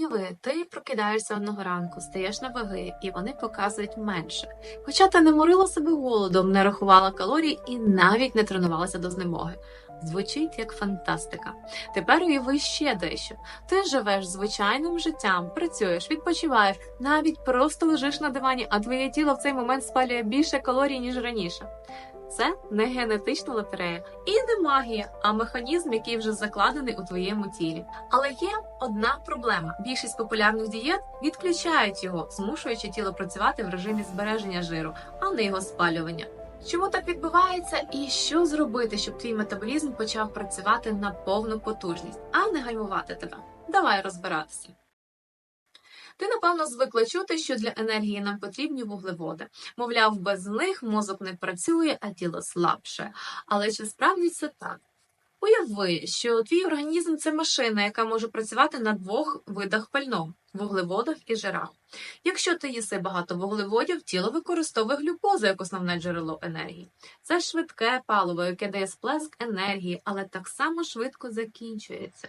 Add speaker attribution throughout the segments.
Speaker 1: Уяви, ти прокидаєшся одного ранку, стаєш на ваги, і вони показують менше. Хоча ти не морила себе голодом, не рахувала калорій і навіть не тренувалася до знемоги. Звучить як фантастика. Тепер уяви ще дещо. Ти живеш звичайним життям, працюєш, відпочиваєш, навіть просто лежиш на дивані, а твоє тіло в цей момент спалює більше калорій, ніж раніше. Це не генетична лотерея і не магія, а механізм, який вже закладений у твоєму тілі. Але є одна проблема: більшість популярних дієт відключають його, змушуючи тіло працювати в режимі збереження жиру, а не його спалювання. Чому так відбувається, і що зробити, щоб твій метаболізм почав працювати на повну потужність, а не гальмувати тебе? Давай розбиратися. Ти напевно звикла чути, що для енергії нам потрібні вуглеводи. Мовляв, без них мозок не працює, а тіло слабше. Але чи справді це так? Уяви, що твій організм це машина, яка може працювати на двох видах пального вуглеводах і жирах. Якщо ти їси багато вуглеводів, тіло використовує глюкозу як основне джерело енергії. Це швидке паливо, яке дає сплеск енергії, але так само швидко закінчується.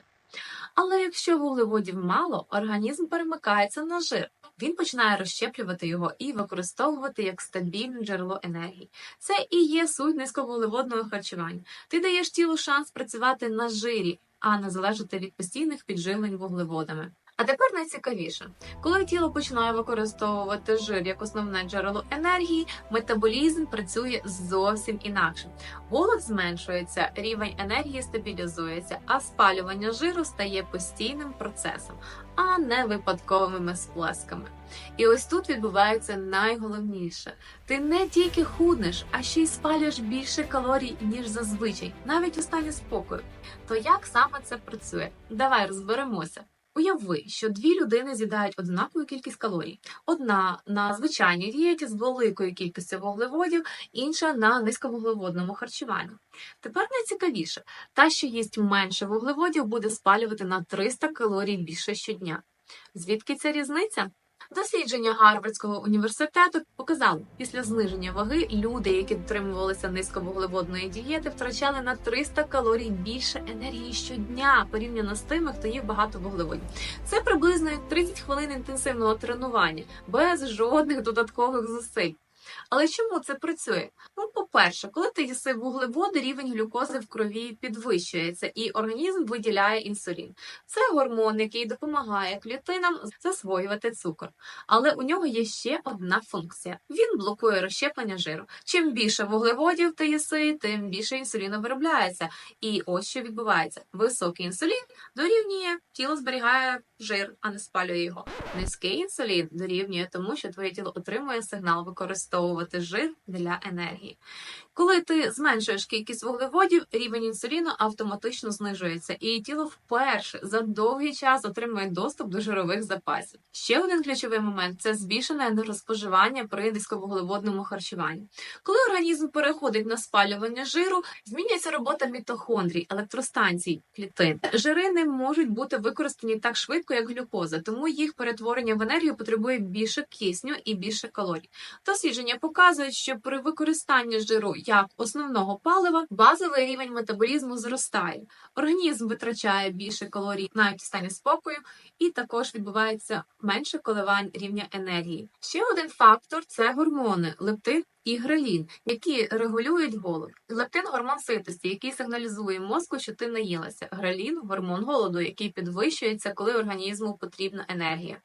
Speaker 1: Але якщо вуглеводів мало, організм перемикається на жир. Він починає розщеплювати його і використовувати як стабільне джерело енергії. Це і є суть низьковуглеводного харчування. Ти даєш тілу шанс працювати на жирі, а не залежати від постійних підживлень вуглеводами. А тепер найцікавіше, коли тіло починає використовувати жир як основне джерело енергії, метаболізм працює зовсім інакше. Голод зменшується, рівень енергії стабілізується, а спалювання жиру стає постійним процесом, а не випадковими сплесками. І ось тут відбувається найголовніше: ти не тільки худнеш, а ще й спалюєш більше калорій, ніж зазвичай, навіть у стані спокою. То як саме це працює? Давай розберемося. Уяви, що дві людини з'їдають однакову кількість калорій. Одна на звичайній дієті з великою кількістю вуглеводів, інша на низьковуглеводному харчуванні. Тепер найцікавіше, та, що їсть менше вуглеводів, буде спалювати на 300 калорій більше щодня. Звідки ця різниця? Дослідження Гарвардського університету показали, після зниження ваги люди, які дотримувалися низьковуглеводної дієти, втрачали на 300 калорій більше енергії щодня порівняно з тими, хто їв багато вуглеводів. Це приблизно як 30 хвилин інтенсивного тренування без жодних додаткових зусиль. Але чому це працює? Ну, по-перше, коли ти їси вуглеводи, рівень глюкози в крові підвищується, і організм виділяє інсулін. Це гормон, який допомагає клітинам засвоювати цукор. Але у нього є ще одна функція: він блокує розщеплення жиру. Чим більше вуглеводів ти їси, тим більше інсуліну виробляється. І ось що відбувається: високий інсулін дорівнює, тіло зберігає жир, а не спалює його. Низький інсулін дорівнює тому, що твоє тіло отримує сигнал використовувати жир для енергії. Коли ти зменшуєш кількість вуглеводів, рівень інсуліну автоматично знижується, і тіло вперше за довгий час отримує доступ до жирових запасів. Ще один ключовий момент це збільшене енергоспоживання при низьковуглеводному харчуванні. Коли організм переходить на спалювання жиру, змінюється робота мітохондрій, електростанцій, клітин. Жири не можуть бути використані так швидко, як глюкоза, тому їх перетворення в енергію потребує більше кисню і більше калорій. Дослідження показують, що при використанні жиру як основного палива базовий рівень метаболізму зростає. Організм витрачає більше калорій навіть в стані спокою, і також відбувається менше коливань рівня енергії. Ще один фактор це гормони лептин і грелін, які регулюють голод. Лептин гормон ситості, який сигналізує мозку, що ти наїлася. Грелін гормон голоду, який підвищується, коли організму потрібна енергія.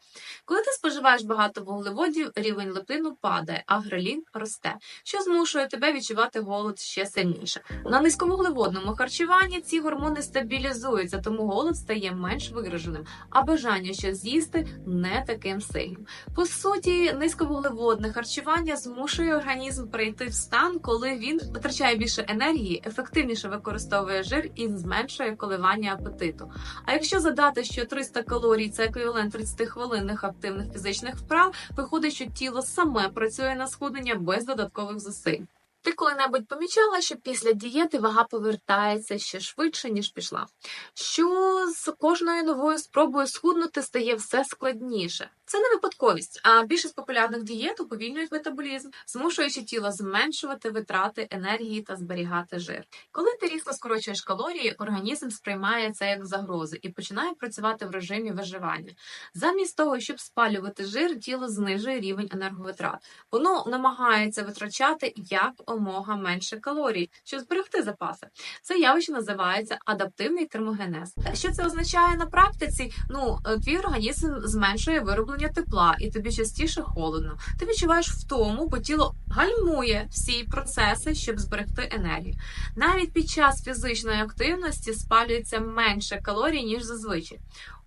Speaker 1: Коли ти споживаєш багато вуглеводів, рівень лептину падає, а грелін росте, що змушує тебе відчувати голод ще сильніше. На низьковуглеводному харчуванні ці гормони стабілізуються, тому голод стає менш вираженим, а бажання щось з'їсти не таким сильним. По суті, низьковуглеводне харчування змушує організм прийти в стан, коли він витрачає більше енергії, ефективніше використовує жир і зменшує коливання апетиту. А якщо задати, що 300 калорій це еквівалент 30 хвилинних активних фізичних вправ, виходить, що тіло саме працює на схуднення без додаткових зусиль. Ти коли-небудь помічала, що після дієти вага повертається ще швидше, ніж пішла. Що з кожною новою спробою схуднути стає все складніше. Це не випадковість, а більшість популярних дієт уповільнюють метаболізм, змушуючи тіло зменшувати витрати енергії та зберігати жир. Коли ти різко скорочуєш калорії, організм сприймає це як загрозу і починає працювати в режимі виживання. Замість того, щоб спалювати жир, тіло знижує рівень енерговитрат. Воно намагається витрачати як омога менше калорій, щоб зберегти запаси. Це явище називається адаптивний термогенез. Що це означає на практиці? Ну, е, твій організм зменшує вироблення тепла, і тобі частіше холодно. Ти відчуваєш втому, бо тіло гальмує всі процеси, щоб зберегти енергію. Навіть під час фізичної активності спалюється менше калорій, ніж зазвичай.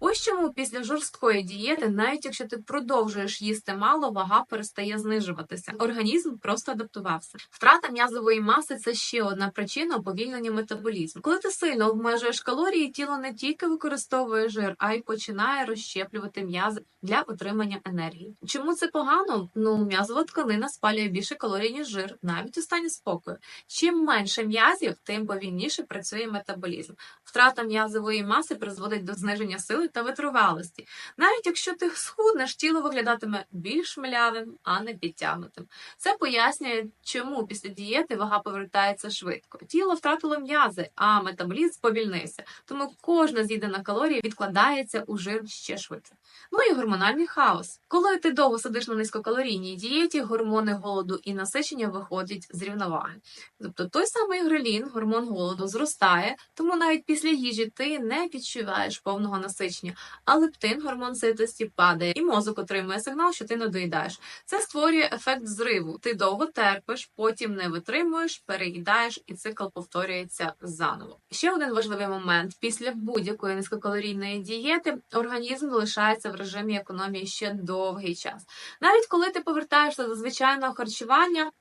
Speaker 1: Ось чому після жорсткої дієти, навіть якщо ти продовжуєш їсти мало, вага перестає знижуватися. Організм просто адаптувався. Втрата м'язової маси це ще одна причина уповільнення метаболізму. Коли ти сильно обмежуєш калорії, тіло не тільки використовує жир, а й починає розщеплювати м'язи для отримання енергії. Чому це погано? Ну м'язова тканина спалює більше калорій, ніж жир, навіть у стані спокою. Чим менше м'язів, тим повільніше працює метаболізм. Втрата м'язової маси призводить до зниження сили та витривалості. Навіть якщо ти схуднеш, тіло виглядатиме більш млявим, а не підтягнутим. Це пояснює, чому після дієти вага повертається швидко. Тіло втратило м'язи, а метаболізм сповільнився. Тому кожна з'їдена калорія відкладається у жир ще швидше. Ну і гормональний хаос. Коли ти довго сидиш на низькокалорійній дієті, гормони голоду насичення виходять з рівноваги. Тобто той самий грелін, гормон голоду, зростає, тому навіть після їжі ти не відчуваєш повного насичення, а лептин, гормон ситості, падає, і мозок отримує сигнал, що ти не доїдаєш. Це створює ефект зриву. Ти довго терпиш, потім не витримуєш, переїдаєш, і цикл повторюється заново. Ще один важливий момент: після будь-якої низькокалорійної дієти організм залишається в режимі економії ще довгий час. Навіть коли ти повертаєшся до звичайного харчування,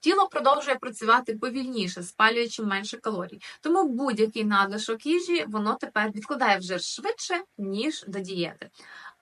Speaker 1: тіло продовжує працювати повільніше, спалюючи менше калорій. Тому будь-який надлишок їжі воно тепер відкладає в жир швидше ніж до дієти.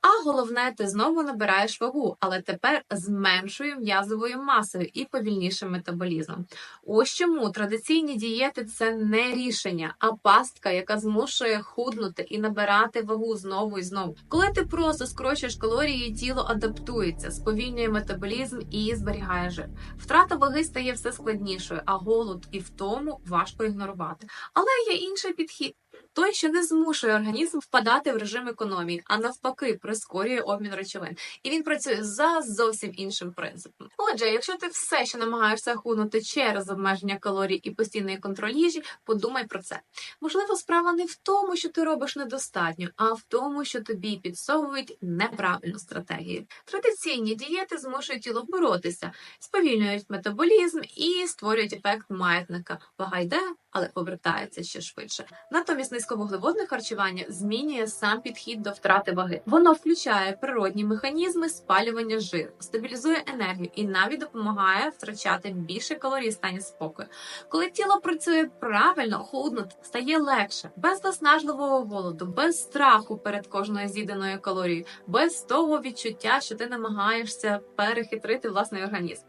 Speaker 1: А головне, ти знову набираєш вагу, але тепер з меншою м'язовою масою і повільнішим метаболізмом. Ось чому традиційні дієти це не рішення, а пастка, яка змушує худнути і набирати вагу знову і знову. Коли ти просто скорочуєш калорії, тіло адаптується, сповільнює метаболізм і зберігає жир. Втрата ваги стає все складнішою, а голод і втому важко ігнорувати. Але є інший підхід. Той, що не змушує організм впадати в режим економії, а навпаки, прискорює обмін речовин, і він працює за зовсім іншим принципом. Отже, якщо ти все ще намагаєшся худнути через обмеження калорій і постійний контроль їжі, подумай про це. Можливо, справа не в тому, що ти робиш недостатньо, а в тому, що тобі підсовують неправильну стратегію. Традиційні дієти змушують тіло боротися, сповільнюють метаболізм і створюють ефект маятника. Вага йде, але повертається ще швидше. Натомість низьковуглеводне харчування змінює сам підхід до втрати ваги. Воно включає природні механізми спалювання жиру, стабілізує енергію і навіть допомагає втрачати більше калорій стані спокою. Коли тіло працює правильно, худнути стає легше, без наснажливого голоду, без страху перед кожною з'їденою калорією, без того відчуття, що ти намагаєшся перехитрити власний організм.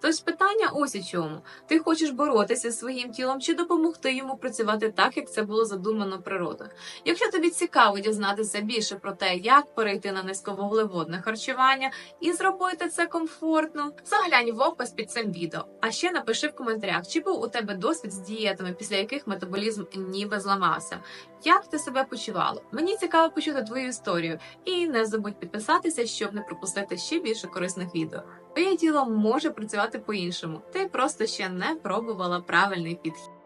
Speaker 1: Тож питання ось у чому: ти хочеш боротися зі своїм тілом чи допомогти йому працювати так, як це було задумано природою. Якщо тобі цікаво дізнатися більше про те, як перейти на низьковуглеводне харчування і зробити це комфортно, заглянь в опис під цим відео. А ще напиши в коментарях, чи був у тебе досвід з дієтами, після яких метаболізм ніби зламався. Як ти себе почувала? Мені цікаво почути твою історію. І не забудь підписатися, щоб не пропустити ще більше корисних відео. Твоє тіло може працювати по-іншому. Ти просто ще не пробувала правильний підхід.